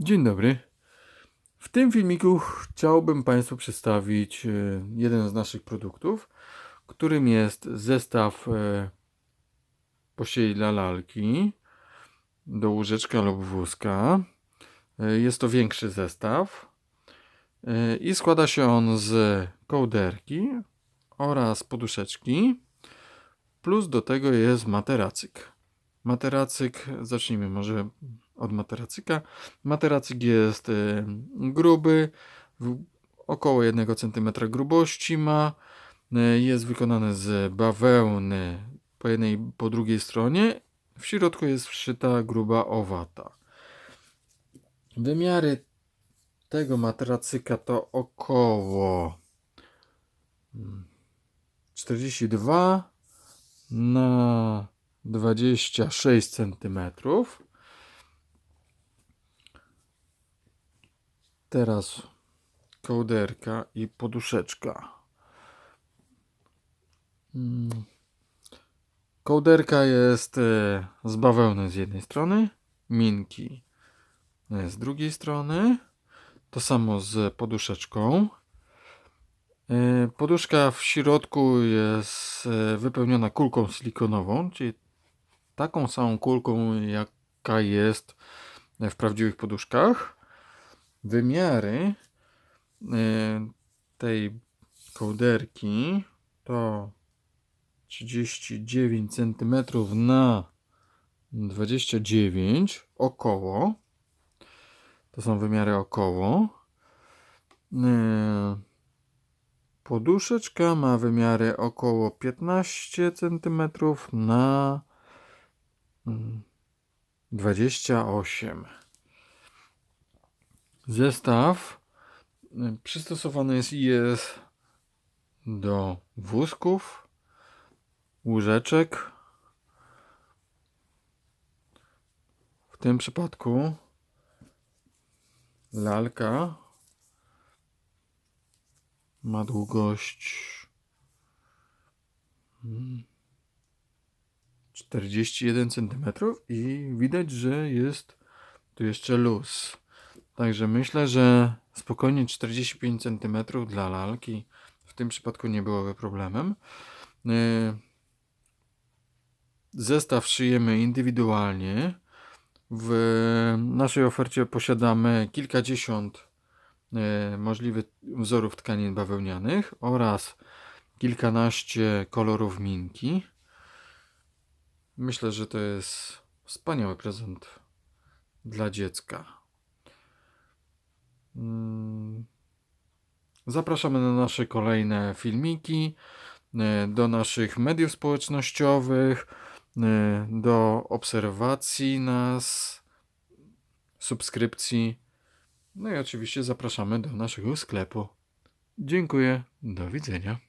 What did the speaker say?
Dzień dobry. W tym filmiku chciałbym Państwu przedstawić e, jeden z naszych produktów, którym jest zestaw e, posieli dla lalki do łóżeczka lub wózka. E, Jest to większy zestaw i składa się on z kołderki oraz poduszeczki, plus do tego jest materacyk. Materacyk, zacznijmy może od materacyka. Materacyk jest e, gruby, około 1 cm grubości ma. E, Jest wykonany z bawełny po jednej po drugiej stronie. W środku jest wszyta gruba owata. Wymiary tego materacyka to około mm, 42 na 26 centymetrów. Teraz kołderka i poduszeczka. Mm. Kołderka jest e, z bawełny z jednej strony, minki e, z drugiej strony. To samo z poduszeczką. E, Poduszka w środku jest wypełniona kulką silikonową, czyli taką samą kulką, jaka jest w prawdziwych poduszkach. Wymiary e, tej kołderki to 39 cm na 29 około. To są wymiary około. E, Poduszeczka ma wymiary około 15 cm na mm, 28 Zestaw y, przystosowany jest jest do wózków, łóżeczek. W tym przypadku lalka ma długość mm, 41 cm i widać, że jest tu jeszcze luz. Także myślę, że spokojnie 45 cm dla lalki w tym przypadku nie byłoby problemem. Yy, Zestaw szyjemy indywidualnie. W naszej ofercie posiadamy kilkadziesiąt e, możliwych wzorów tkanin bawełnianych oraz kilkanaście kolorów minki. Myślę, że to jest wspaniały prezent dla dziecka. Mm. Zapraszamy na nasze kolejne filmiki, e, do naszych mediów społecznościowych, e, do obserwacji nas, subskrypcji. No i oczywiście zapraszamy do naszego sklepu. Dziękuję, do widzenia.